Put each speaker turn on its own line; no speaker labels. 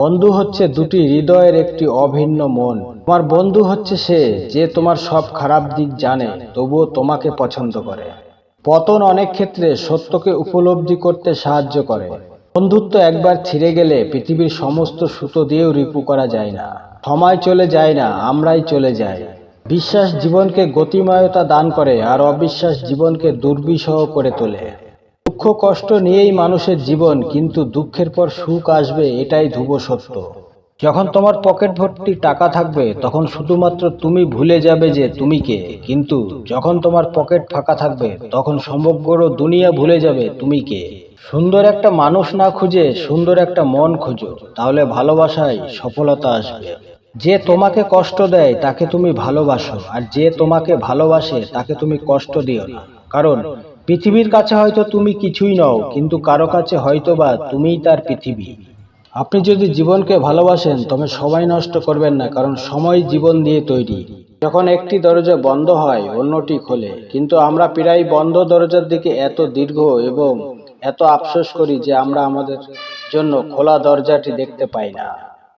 বন্ধু হচ্ছে দুটি হৃদয়ের একটি অভিন্ন মন। তোমার বন্ধু হচ্ছে সে যে তোমার সব খারাপ দিক জানে, তবুও তোমাকে পছন্দ করে। পতন অনেক ক্ষেত্রে সত্যকে উপলব্ধি করতে সাহায্য করে। বন্ধুত্ব একবার ছিঁড়ে গেলে পৃথিবীর সমস্ত সুতো দিয়েও রিপু করা যায় না। সময় চলে যায় না, আমরাই চলে যাই। বিশ্বাস জীবনকে গতিময়তা দান করে আর অবিশ্বাস জীবনকে দুর্বিষহ করে তোলে। দুঃখ কষ্ট নিয়েই মানুষের জীবন, কিন্তু দুঃখের পর সুখ আসবে, এটাই ধ্রুব সত্য। যখন তোমার পকেট ভর্তি টাকা থাকবে, তখন শুধুমাত্র তুমি ভুলে যাবে যে তুমি কে। কিন্তু যখন তোমার পকেট ফাঁকা থাকবে, তখন সমগ্র দুনিয়া ভুলে যাবে তুমি কে। সুন্দর একটা মানুষ না খুঁজে সুন্দর একটা মন খুঁজো, তাহলে ভালোবাসায় সফলতা আসবে। যে তোমাকে কষ্ট দেয়, তাকে তুমি ভালোবাসো, আর যে তোমাকে ভালোবাসে, তাকে তুমি কষ্ট দিও না। কারণ পৃথিবীর কাছে হয়তো তুমি কিছুই নও, কিন্তু কারও কাছে হয়তো বা তুমিই তার পৃথিবী। আপনি যদি জীবনকে ভালোবাসেন, তবে সময় নষ্ট করবেন না, কারণ সময় জীবন দিয়ে তৈরি। যখন একটি দরজা বন্ধ হয়, অন্যটি খোলে। কিন্তু আমরা প্রায় বন্ধ দরজার দিকে এত দীর্ঘ এবং এত আফসোস করি যে আমরা আমাদের জন্য খোলা দরজাটি দেখতে পাই না।